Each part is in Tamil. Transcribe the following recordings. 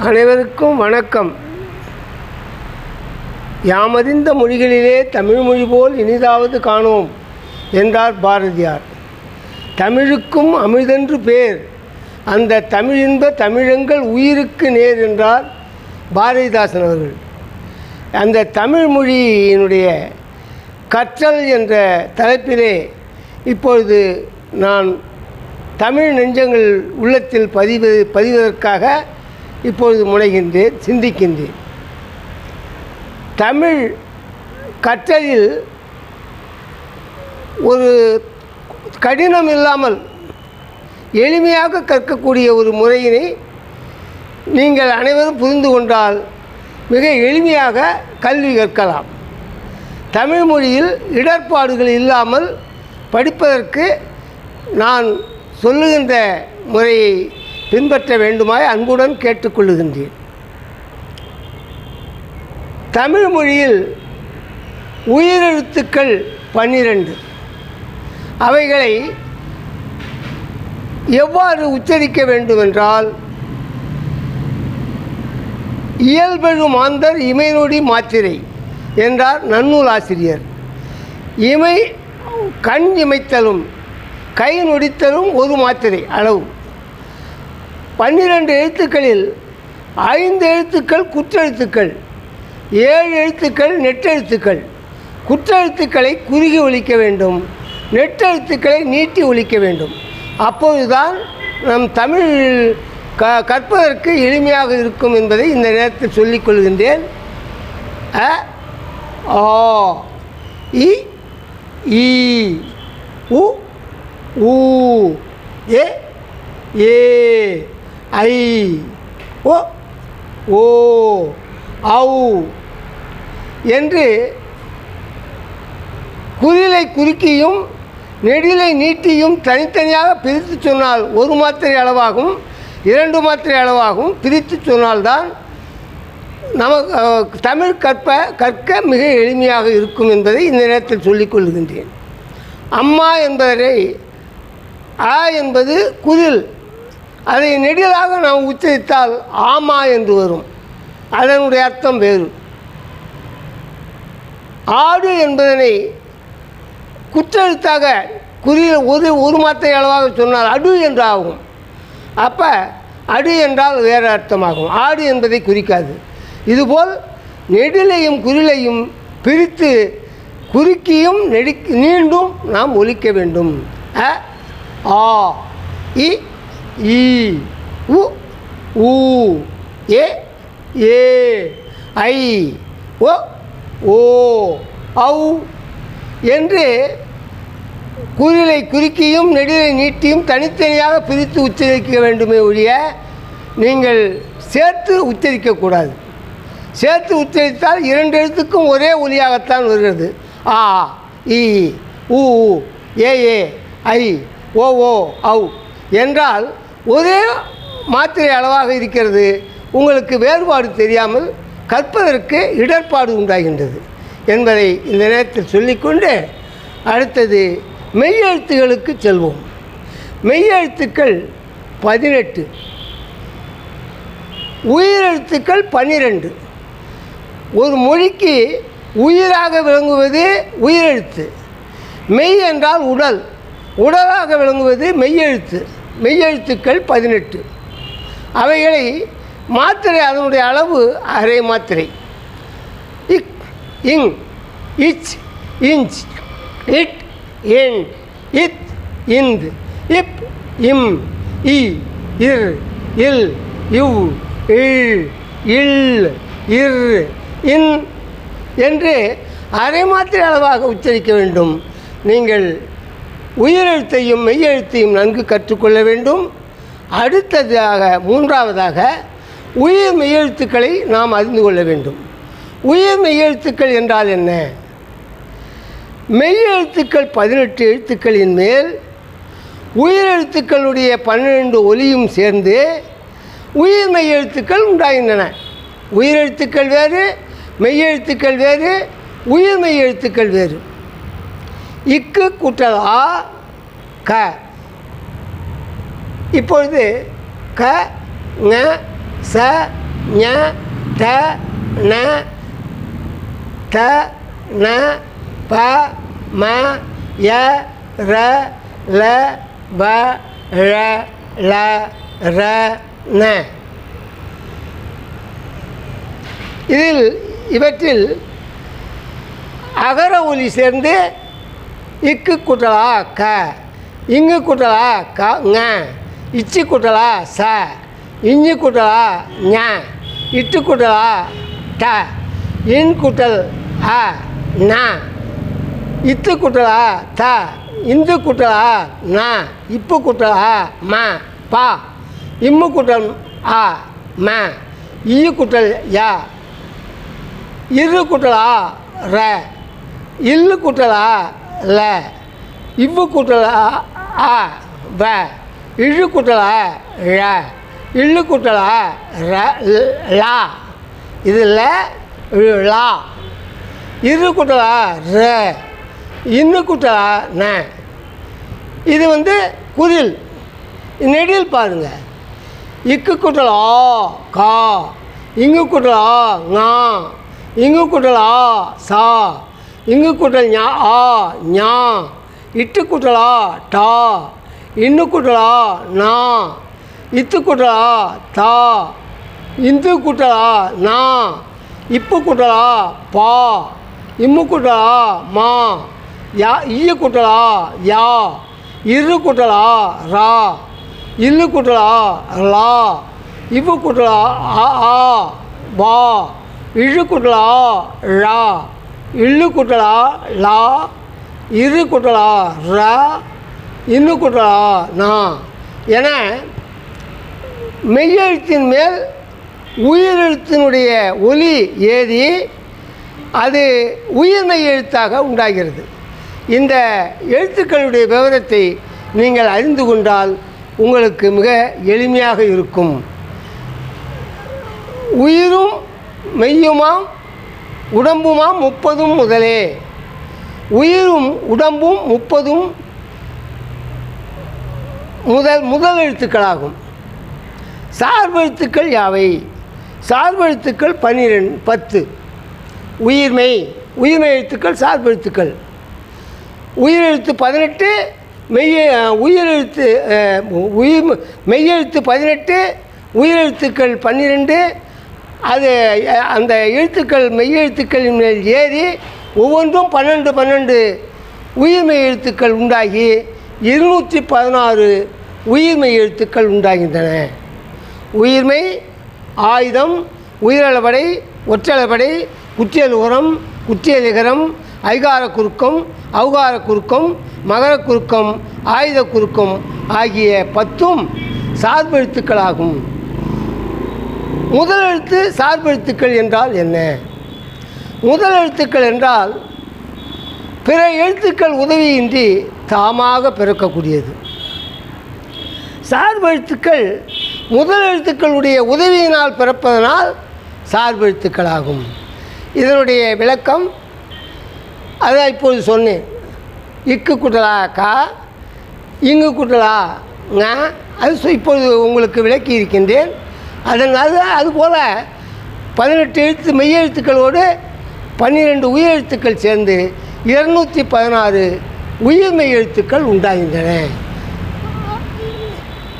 அனைவருக்கும் வணக்கம். யாமறிந்த மொழிகளிலே தமிழ்மொழி போல் இனிதாவது காணோம் என்றார் பாரதியார். தமிழுக்கும் அமிழ்தென்று பேர். அந்த தமிழின்ப தமிழங்கள் உயிருக்கு நேர் என்றார் பாரதிதாசன் அவர்கள். அந்த தமிழ் மொழியினுடைய கற்றல் என்ற தலைப்பிலே இப்பொழுது நான் தமிழ் நெஞ்சங்கள் உள்ளத்தில் பதிவு பதிவதற்காக இப்பொழுது முனைகின்றேன் சிந்திக்கின்றேன். தமிழ் கற்றலில் ஒரு கடினம் இல்லாமல் எளிமையாக கற்கக்கூடிய ஒரு முறையினை நீங்கள் அனைவரும் புரிந்து கொண்டால் மிக எளிமையாக கல்வி கற்கலாம். தமிழ் மொழியில் இடர்பாடுகள் இல்லாமல் படிப்பதற்கு நான் சொல்லுகின்ற முறையை பின்பற்ற வேண்டுமாய் அன்புடன் கேட்டுக்கொள்ளுகின்றேன். தமிழ் மொழியில் உயிரெழுத்துக்கள் பன்னிரண்டு. அவைகளை எவ்வாறு உச்சரிக்க வேண்டுமென்றால் இயல்பெழு மாந்தர் இமைநொடி மாத்திரை என்றார் நன்னூல் ஆசிரியர். இமை கண் இமைத்தலும் கை நொடித்தலும் ஒரு மாத்திரை அளவு. பன்னிரெண்டு எழுத்துக்களில் ஐந்து எழுத்துக்கள் குற்றெழுத்துக்கள் ஏழு எழுத்துக்கள் நெட்டெழுத்துக்கள். குற்றெழுத்துக்களை குறுகி ஒழிக்க வேண்டும் நெட்டெழுத்துக்களை நீட்டி ஒழிக்க வேண்டும். அப்போதுதான் நம் தமிழ் க கற்பதற்கு எளிமையாக இருக்கும் என்பதை இந்த நேரத்தில் சொல்லிக் கொள்கின்றேன். அ ஆ இ ஈ உ ஊ ஏ ஏ. ஐ ஓ ஓ ஔ என்று குதிலை குறுக்கியும் நெடிலை நீட்டியும் தனித்தனியாக பிரித்து சொன்னால் ஒரு மாத்திரை அளவாகும் இரண்டு மாத்திரை அளவாகும் பிரித்து சொன்னால்தான் நமக்கு தமிழ் கற்ப கற்க மிக எளிமையாக இருக்கும் என்பதை இந்த நேரத்தில் சொல்லிக் கொள்கின்றேன். அம்மா என்பதை ஆ என்பது குதில் அதை நெடிலாக நாம் உச்சரித்தால் ஆமா என்று வரும். அதனுடைய அர்த்தம் வேறு. ஆடு என்பதனை குற்றெழுத்தாக குறியில் ஒரு ஒரு மாத்திரை அளவாக சொன்னால் அடு என்று ஆகும் அப்போ அடு என்றால் வேறு அர்த்தமாகும். ஆடு என்பதை குறிக்காது. இதுபோல் நெடிலையும் குறிலையும் பிரித்து குறுக்கியும் நெடி நீண்டும் நாம் ஒலிக்க வேண்டும். அ ஆ இ இ உ ஊ ஏ ஏ ஐ ஓ ஓ ஔ என்று குரலை குறுக்கியும் நெடிலை நீட்டியும் தனித்தனியாக பிரித்து உச்சரிக்க வேண்டுமே ஒழிய நீங்கள் சேர்த்து உச்சரிக்கக்கூடாது சேர்த்து உச்சரித்தால் இரண்டு எழுத்துக்கும் ஒரே ஒலியாகத்தான் வருகிறது. ஆ இ உ ஊ, ஏ ஏ ஐ ஓ ஓ ஔ. என்றால் ஒரே மாத்திரை அளவாக இருக்கிறது. உங்களுக்கு வேறுபாடு தெரியாமல் கற்பதற்கு இடர்பாடு உண்டாகின்றது என்பதை இந்த நேரத்தில் சொல்லிக்கொண்டு அடுத்தது மெய்யெழுத்துகளுக்கு செல்வோம். மெய்யெழுத்துக்கள் பதினெட்டு. உயிரெழுத்துக்கள் பன்னிரெண்டு. ஒரு மொழிக்கு உயிராக விளங்குவது உயிரெழுத்து. மெய் என்றால் உடல். உடலாக விளங்குவது மெய்யெழுத்து மெய்யெழுத்துக்கள் பதினெட்டு. அவைகளை மாத்திரை அதனுடைய அளவு அரை மாத்திரை. இக் இங் இச் இன்ச் இட் இன் இத் இந்த் இப் இம் இ இர் இல் இவ் இல் இல் இர் இன் என்று அரை மாத்திரை அளவாக உச்சரிக்க வேண்டும். நீங்கள் உயிரெழுத்தையும் மெய்யெழுத்தையும் நன்கு கற்றுக்கொள்ள வேண்டும். அடுத்ததாக மூன்றாவதாக உயிர் மெய்யெழுத்துக்களை நாம் அறிந்து கொள்ள வேண்டும். உயிர் மெய்யெழுத்துக்கள் என்றால் என்ன? மெய்யெழுத்துக்கள் பதினெட்டு எழுத்துக்களின் மேல் உயிரெழுத்துக்களுடைய பன்னிரெண்டு ஒலியும் சேர்ந்து உயிர் மெய்யெழுத்துக்கள் உண்டாகின்றன. உயிரெழுத்துக்கள் வேறு மெய்யெழுத்துக்கள் வேறு உயிர் மெய்யெழுத்துக்கள் வேறு. இக்கு கூட்டலா க. இப்பொழுது க ங ச ஞ த ந த ந ப ம ய ர ல வ ழ ல ர ந. இதில் இவற்றில் அகர ஒலி சேர்ந்து இக்கு குட்டலா க இங்கு குட்டலா க ங இச்சி குட்டலா ச இஞ்சி குட்டலா ஞ இட்டு குட்டலா ட இன் குட்டல் அ ந இத்து குட்டலா த இந்து குட்டலா ந இப்பு குட்டலா ம பா இம்மு குட்டல் ஆ ம ஈ குட்டல் யா இரு குட்டலா ர இல்லு குட்டலா ல. இவ்வு குட்டலா ஆ வ. இழு குட்டலா ழ. இல்லு குட்டலா ர லா இது ல லா. இரு குட்டலா ர. இன்னு குட்டலா ந. இது வந்து குதில் நெடில் பாருங்க. இக்கு குட்டலா கா. இங்கு குட்டலா ஞா இங்கு குட்டலா சா. இங்கு கூட்டல் ஞா ஆ ஞா. இட்டு கூட்டலா டா. இன்னு கூட்டலா நா. இத்து கூட்டலா தா. இந்து கூட்டலா நா. இப்பு கூட்டலா பா. இம்மு கூட்டலா மா. யா ஈய குட்டலா யா. இரு குட்டலா ரா. இல்லு குட்டலா லா. இவ்வு கூட்டலா ஆ ஆ வா. இழு குட்டலா ழா. இல்லு குட்டலா லா இரு குட்டலா ரா இன்னு குட்டலா நா என மெய்யெழுத்தின் மேல் உயிரெழுத்தினுடைய ஒலி ஏறி அது உயிர்மெய் எழுத்தாக உண்டாகிறது. இந்த எழுத்துக்களுடைய விவரத்தை நீங்கள் அறிந்து கொண்டால் உங்களுக்கு மிக எளிமையாக இருக்கும். உயிரும் மெய்யுமாம் உடம்புமாம் முப்பதும் முதலே. உயிரும் உடம்பும் முப்பதும் முதல் முதல் எழுத்துக்களாகும். சார்பெழுத்துக்கள் யாவை? சார்பெழுத்துக்கள் பன்னிரெண்டு பத்து. உயிர்மை உயிர்மை எழுத்துக்கள் சார்பெழுத்துக்கள் உயிரெழுத்து பதினெட்டு மெய்ய உயிரெழுத்து எழுத்து உயிர் மெய்யெழுத்து பதினெட்டு உயிரெழுத்துக்கள் பன்னிரெண்டு அது அந்த எழுத்துக்கள் மெய்யெழுத்துக்களின் மேல் ஏறி ஒவ்வொன்றும் பன்னெண்டு பன்னெண்டு உயிர்மெய் எழுத்துக்கள் உண்டாகி இருநூற்றி பதினாறு உயிர்மெய் எழுத்துக்கள் உண்டாகின்றன. உயிர்மை ஆயுதம் உயிரளபடை ஒற்றளபடை குற்றியல் உரம் குற்றியல் நிகரம் ஐகார குறுக்கம் ஔகார குறுக்கம் மகர குறுக்கம் ஆயுத குறுக்கம் ஆகிய பத்தும் சார்பெழுத்துக்களாகும். முதல் எழுத்து சார்பெழுத்துக்கள் என்றால் என்ன? முதல் எழுத்துக்கள் என்றால் பிற எழுத்துக்கள் உதவியின்றி தாமாக பிறக்கக்கூடியது. சார்பெழுத்துக்கள் முதல் எழுத்துக்களுடைய உதவியினால் பிறப்பதனால் சார்பெழுத்துக்களாகும் இதனுடைய விளக்கம் அதான் இப்போது சொன்னேன். இக்கு குட்டலா கா இங்கு குட்டலா ங அது இப்பொழுது உங்களுக்கு விளக்கி இருக்கின்றேன் அதனால் அதுபோல் பதினெட்டு எழுத்து மெய்யெழுத்துக்களோடு பன்னிரெண்டு உயிரெழுத்துக்கள் சேர்ந்து இருநூற்றி பதினாறு உயிர்மெய் எழுத்துக்கள் உண்டாகின்றன.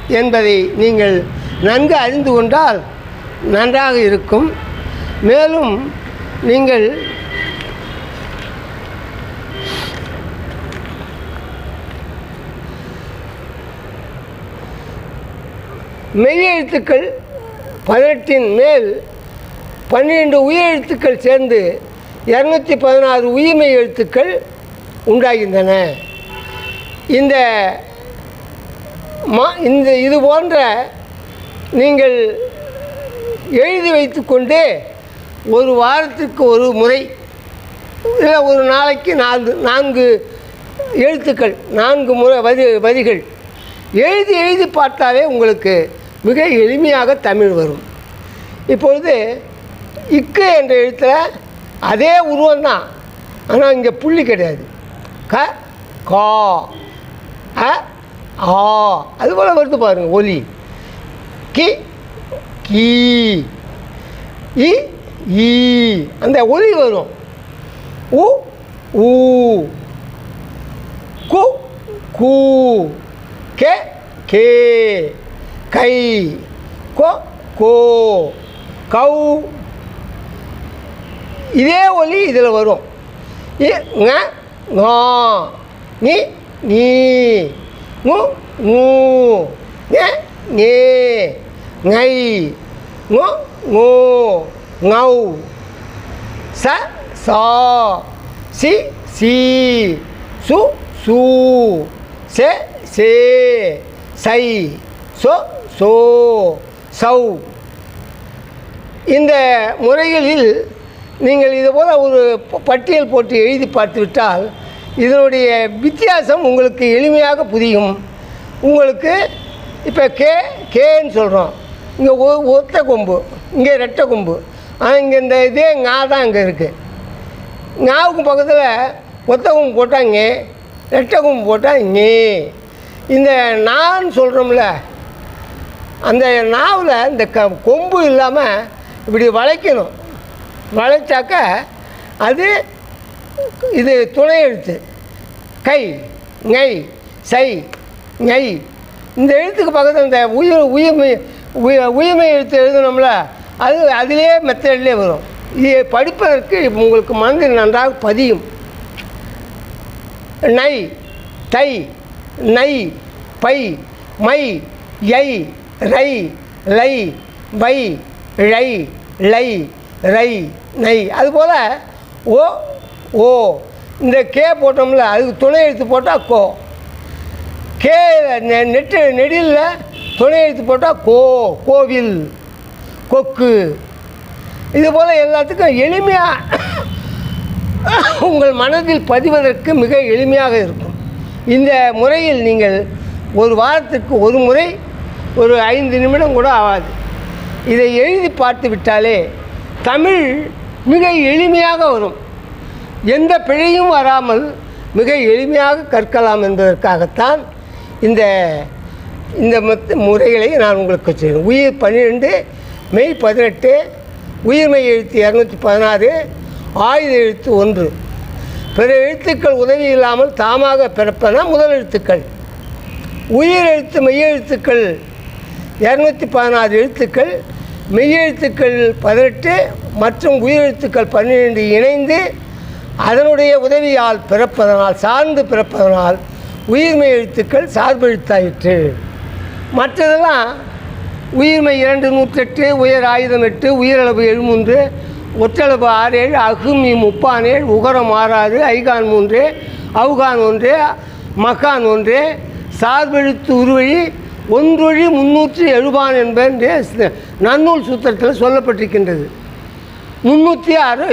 என்பதை நீங்கள் நன்கு அறிந்து கொண்டால் நன்றாக இருக்கும். மேலும் நீங்கள் மெய்யெழுத்துக்கள் பதினெட்டின் மேல் பன்னிரெண்டு உயிரெழுத்துக்கள் சேர்ந்து இரநூத்தி பதினாறு உயிர்மெய் எழுத்துக்கள் உண்டாகின்றன. இந்த மா இந்த இது போன்ற நீங்கள் எழுதி வைத்துக்கொண்டு ஒரு வாரத்திற்கு ஒரு முறை இல்லை ஒரு நாளைக்கு நான்கு நான்கு எழுத்துக்கள் நான்கு முறை வரி வரிகள் எழுதி எழுதி பார்த்தாலே உங்களுக்கு மிக எளிமையாக தமிழ் வரும். இப்பொழுது இக்கு என்ற எழுத்தில் அதே உருவம்தான் ஆனால் இங்கே புள்ளி கிடையாது. க கா அ ஆ. அதுபோல் வருது பாருங்கள் ஒலி. கி கீ இ ஈ. அந்த ஒலி வரும். உ ஊ. கு கூ. கே கே. கை. கோ கோ. கௌ. இதே ஒலி இதில் வரும். இ நீ நீ மு மூ. ஞ ஞே. ngை ngோ ngô ngௌ ச சா. சி சி. சு சு. சே சே. சை. சோ சோ சௌ. இந்த முறைகளில் நீங்கள் இதுபோல் ஒரு ப- பட்டியல் போட்டு எழுதி பார்த்துவிட்டால் இதனுடைய வித்தியாசம் உங்களுக்கு எளிமையாக புரியும். உங்களுக்கு இப்போ கே கேன்னு சொல்கிறோம் இங்கே ஒ ஒத்த கொம்பு இங்கே ரெட்டை கொம்பு. ஆனால் இங்கே இந்த இதே ஞா தான் இங்கே இருக்குது ஞாவுக்கு பக்கத்தில் ஒத்த கொம்பு போட்டால் இங்கே ரெட்டை கொம்பு போட்டால் இங்கே இந்த நான் சொல்கிறோம்ல அந்த நாவில் இந்த க கொம்பு இல்லாமல் இப்படி வளைக்கணும். வளைச்சாக்க அது இது துணை எழுத்து. கை ஞை சை ஞை. இந்த எழுத்துக்கு பக்கத்தில் இந்த உயிர் உயிர்மை உய உயிர்மை எழுத்து எழுதணும்ல அது அதிலே மெத்தட்லேயே வரும். இது படிப்பதற்கு உங்களுக்கு மனதில் நன்றாக பதியும். நை தை நை பை மை யை. ரை லை வை ழை லை ரை நை அதுபோல் ஓ ஓ. இந்த கே போட்டோம்ல அதுக்கு துணை எழுத்து போட்டால் கோ. கே நெ- நெட்டு நெடியில் துணை எழுத்து போட்டால் கோ கோவில் கொக்கு. இது போல் எல்லாத்துக்கும் எளிமையாக உங்கள் மனதில் பதிவதற்கு மிக எளிமையாக இருக்கும். இந்த முறையில் நீங்கள் ஒரு வாரத்திற்கு ஒரு முறை ஒரு ஐந்து நிமிடம் கூட ஆகாது. இதை எழுதி பார்த்து விட்டாலே தமிழ் மிக எளிமையாக வரும். எந்த பிழையும் வராமல் மிக எளிமையாக கற்கலாம் என்பதற்காகத்தான் இந்த இந்த முறைகளை நான் உங்களுக்கு செய்வேன் உயிர் பன்னிரெண்டு மெய் பதினெட்டு உயிர்மெய் எழுத்து இரநூத்தி பதினாறு ஆயுத எழுத்து ஒன்று. பிற எழுத்துக்கள் உதவி இல்லாமல் தாமாக பிறப்பன முதல் எழுத்துக்கள். உயிர் எழுத்து மெய்யெழுத்துக்கள் இரநூத்தி பதினாறு எழுத்துக்கள் மெய்யெழுத்துக்கள் பதினெட்டு மற்றும் உயிரெழுத்துக்கள் பன்னிரெண்டு இணைந்து அதனுடைய உதவியால் பிறப்பதனால் சார்ந்து பிறப்பதனால் உயிர்மை எழுத்துக்கள் சார்பெழுத்தாயிற்று. மற்றதெல்லாம் உயிர்மை இரண்டு நூற்றெட்டு உயர் ஆயுதம் எட்டு உயிரளவு எழுமூன்று ஒற்றளவு ஆறு ஏழு அகுமி முப்பானேழு உகரம் ஆறாறு ஐகான் மூன்று அவுகான் ஒன்று மகான் ஒன்று சார்பெழுத்து உருவழி ஒன்றொழி முந்நூற்றி எழுபான் என்பது நன்னூல் சூத்திரத்தில் சொல்லப்பட்டிருக்கின்றது. முந்நூற்றி அறு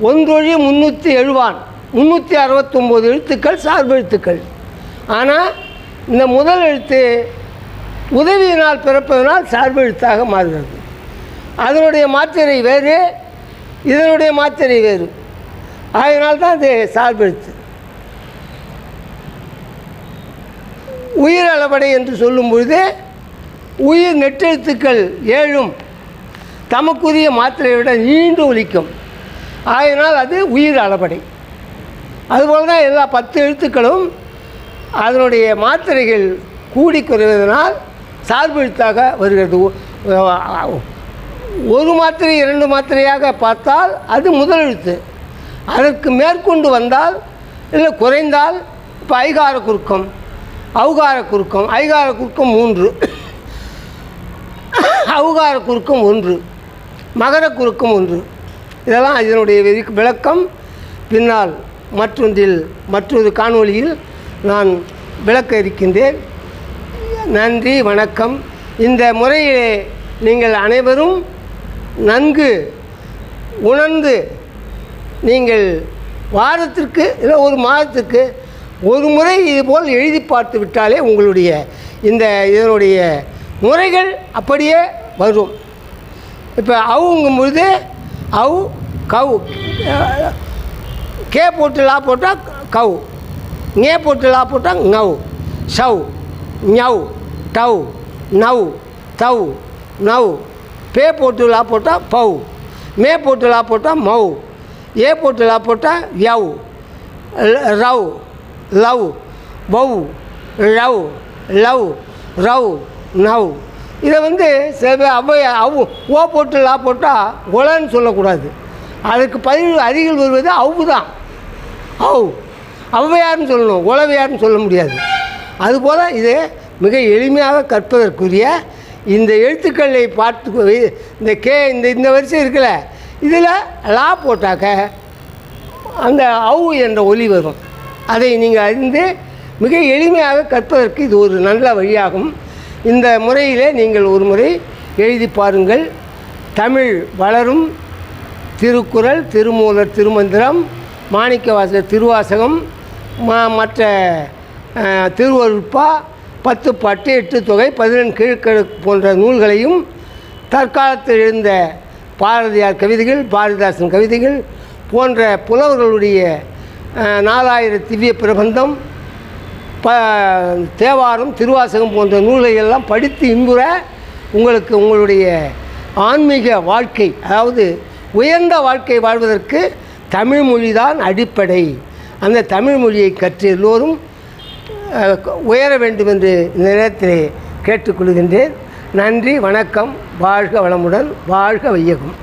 ஒன்றொழி முந்நூற்றி எழுவான் முந்நூற்றி அறுபத்தொம்போது எழுத்துக்கள் சார்பெழுத்துக்கள் ஆனால் இந்த முதல் எழுத்து உதவியினால் பிறப்பதனால் சார்பு எழுத்தாக மாறுகிறது. அதனுடைய மாத்திரை வேறு இதனுடைய மாத்திரை வேறு. அதனால் தான் அது சார்பெழுத்து உயிர் அளபடை என்று சொல்லும்பொழுது உயிர் நெட்டெழுத்துக்கள் ஏழும் தமக்குரிய மாத்திரையை விட நீண்டு ஒலிக்கும். ஆயினால் அது உயிர் அளபடை அதுபோல் தான் எல்லா பத்து எழுத்துக்களும் அதனுடைய மாத்திரைகள் கூடி குறைவதனால் சார்பு எழுத்தாக வருகிறது. ஒரு மாத்திரை இரண்டு மாத்திரையாக பார்த்தால் அது முதல் எழுத்து. அதற்கு மேற்கொண்டு வந்தால் இல்லை குறைந்தால் இப்போ ஐகார குறுக்கம். அவுகார குறுக்கம் ஐகார குறுக்கம் மூன்று. அவுகார குறுக்கம் ஒன்று. மகர குறுக்கம் ஒன்று. இதெல்லாம் இதனுடைய விளக்கம். பின்னால் மற்றொன்றில் மற்றொரு காணொளியில் நான் விளக்க இருக்கின்றேன். நன்றி வணக்கம். இந்த முறையிலே நீங்கள் அனைவரும் நன்கு உணர்ந்து நீங்கள் வாரத்திற்கு இல்லை ஒரு மாதத்துக்கு ஒரு முறை இதுபோல் எழுதி பார்த்து விட்டாலே உங்களுடைய இந்த இதனுடைய முறைகள் அப்படியே வரும். இப்போ அவுங்கும் பொழுது அவு கவு கே போட்டு லா போட்டால் கவு ஞே போட்டு லா போட்டால் நவ் சவ் ஞவ் டவ் நவ் தவ் நவ் பே போட்டு லா போட்டால் பவ் மே போட்டு லா போட்டால் மவு ஏ போட்டு லா போட்டால் யவ் ரவ் லவ் வவ் லவ் லவ் ரவ் நவ் இதை வந்து சில பேர் அவ்வைய அவ் ஓ போட்டு லா போட்டால் உலன்னு சொல்லக்கூடாது. அதுக்கு பதில் அருகில் வருவது அவ்வு தான். அவ் ஔவையார்னு சொல்லணும் உளவையார்னு சொல்ல முடியாது. அதுபோல் இது மிக எளிமையாக கற்பதற்குரிய இந்த எழுத்துக்களை பார்த்து இந்த கே இந்த இந்த வரிசை இருக்குல்ல இதில் லா போட்டாக்க அந்த அவு என்ற ஒலி வரும். அதை நீங்கள் அறிந்து மிக எளிமையாக கற்பதற்கு இது ஒரு நல்ல வழியாகும். இந்த முறையிலே நீங்கள் ஒரு முறை எழுதி பாருங்கள். தமிழ் வளரும் திருக்குறள் திருமூலர் திருமந்திரம் மாணிக்கவாசகர் திருவாசகம் மற்ற திருவருப்பா திருவருட்பா பத்து பட்டு எட்டு தொகை பதினெண் கீழ்க்கணக்கு போன்ற நூல்களையும் தற்காலத்தில் எழுந்த பாரதியார் கவிதைகள் பாரதிதாசன் கவிதைகள் போன்ற புலவர்களுடைய நாலாயிரம் திவ்ய பிரபந்தம் ப தேவாரம் திருவாசகம் போன்ற நூல்களை எல்லாம் படித்து இன்புற உங்களுக்கு உங்களுடைய ஆன்மீக வாழ்க்கை அதாவது உயர்ந்த வாழ்க்கை வாழ்வதற்கு தமிழ் மொழி தான் அடிப்படை. அந்த தமிழ் மொழியை கற்று எல்லோரும் உயர வேண்டும் என்று இந்த நேரத்திலே கேட்டுக்கொள்கின்றேன். நன்றி வணக்கம் வாழ்க வளமுடன் வாழ்க வையகம்.